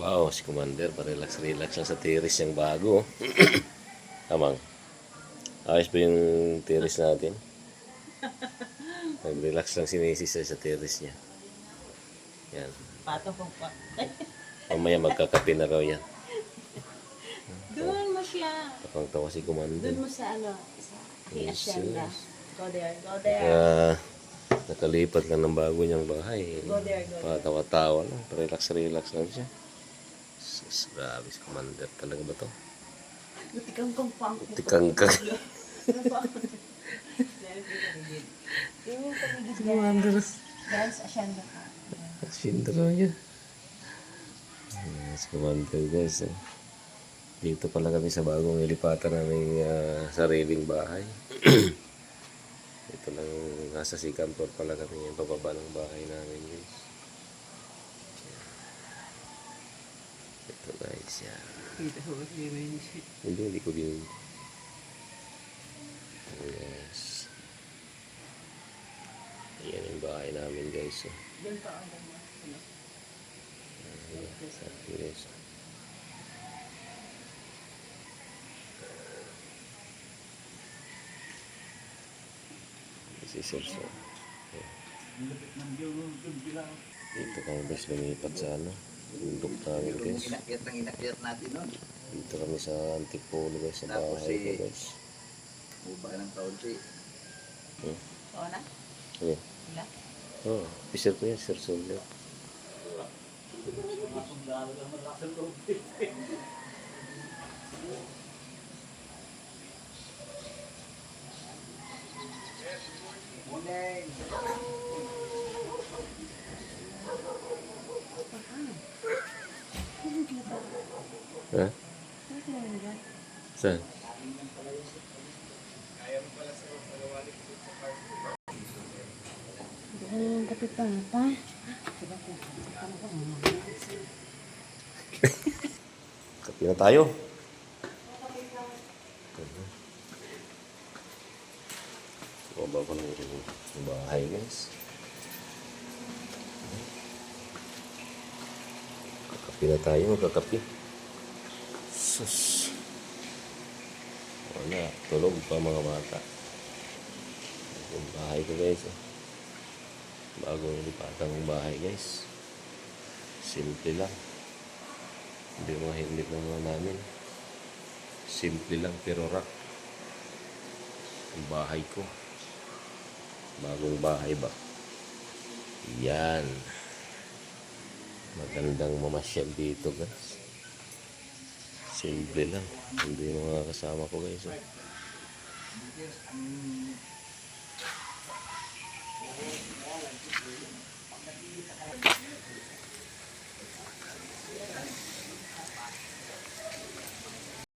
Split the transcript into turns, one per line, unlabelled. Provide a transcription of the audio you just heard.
Wow, si Commander, pa-relax-relax lang sa tiris niyang bago. Amang, ayos ba yung tiris natin? Nag-relax lang si Macy's sa tiris niya. Yan.
Pato ko pa.
Mamaya magkakape na raw yan.
Doon mo siya.
Takang tawa si Commander.
Doon mo sa ano, sa Hacienda.
yes.
Go there, go there.
Ah, nakalipat lang ng bago niyang bahay.
Go there, go there.
Patawa-tawa lang. Relax-relax lang siya. Sus, grabe si Commander talaga ba to?
Tikang kong pang.
Tikang ka.
Yung paligid guys. Guys, Hacienda ka.
Sindro niya. Mas Commander guys. Eh. Dito pala kami sa bagong ilipatan namin ah, sariling bahay. Ito lang nasa floor pala kami yung pababa ng bahay namin guys. Ito guys yan. Hindi, hindi ko din. Yes. Ayan yung bahay namin guys. Oh.
Doon pa ang ganda.
This is also. Dito kami guys lumipat sa ano. Bundok namin guys.
Inakyat ang inakyat natin nun.
Dito kami sa Antipolo guys. Sa
Tapos
bahay ko guys.
Buba ng kaunti.
Hmm.
Oo na?
Okay.
Wala?
Oh, officer ko yan, Sir Solio. Ha? Saan?
Ang kapitan pa.
Kapi na tayo. Baba ko ng bahay guys. Kakapi na tayo, magkakapi. Sus. Wala, tulog pa mga bata. Yung bahay ko guys. Oh. Bagong lipatang bahay guys. Simple lang. Hindi mga higlit ng mga namin. Simple lang pero rock. Ang bahay ko. Bagong bahay ba? Yan. Magandang mamasyal dito guys simple lang hindi mga kasama ko guys eh.